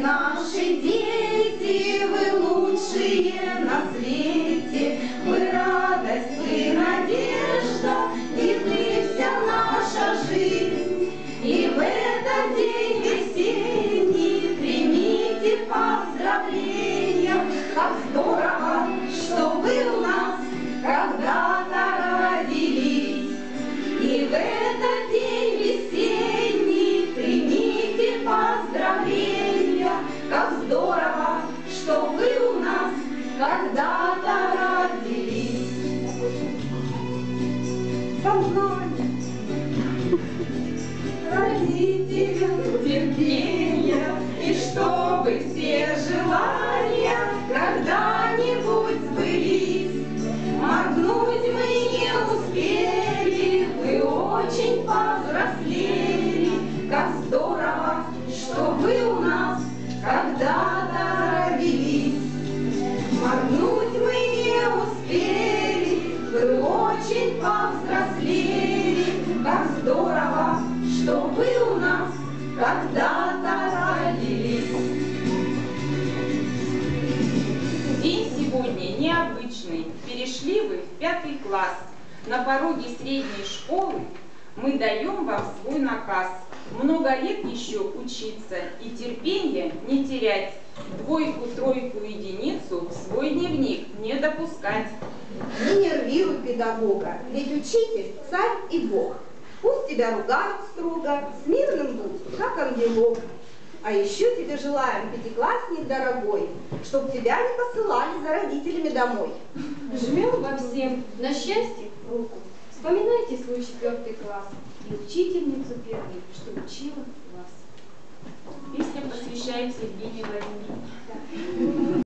Наши дети, вы лучшие на когда-то родились. Сознание родителям терпения, И чтобы все желания когда-нибудь сбылись. Моргнуть мы не успели, вы очень повзрослели. Когда-то родились. День сегодня необычный. Перешли вы в пятый класс. На пороге средней школы мы даем вам свой наказ. Много лет еще учиться и терпения не терять. Двойку, тройку, единицу в свой дневник не допускать. Не нервируй педагога, ведь учитель – царь и бог. Пусть тебя ругают строго, с мирным будь, как ангелок. А еще тебе желаем, пятиклассник дорогой, чтоб тебя не посылали за родителями домой. Жмем во всем на счастье руку. Вспоминайте свой четвертый класс и учительницу первой, что учила вас. Песня посвящается Евгении Владимировне.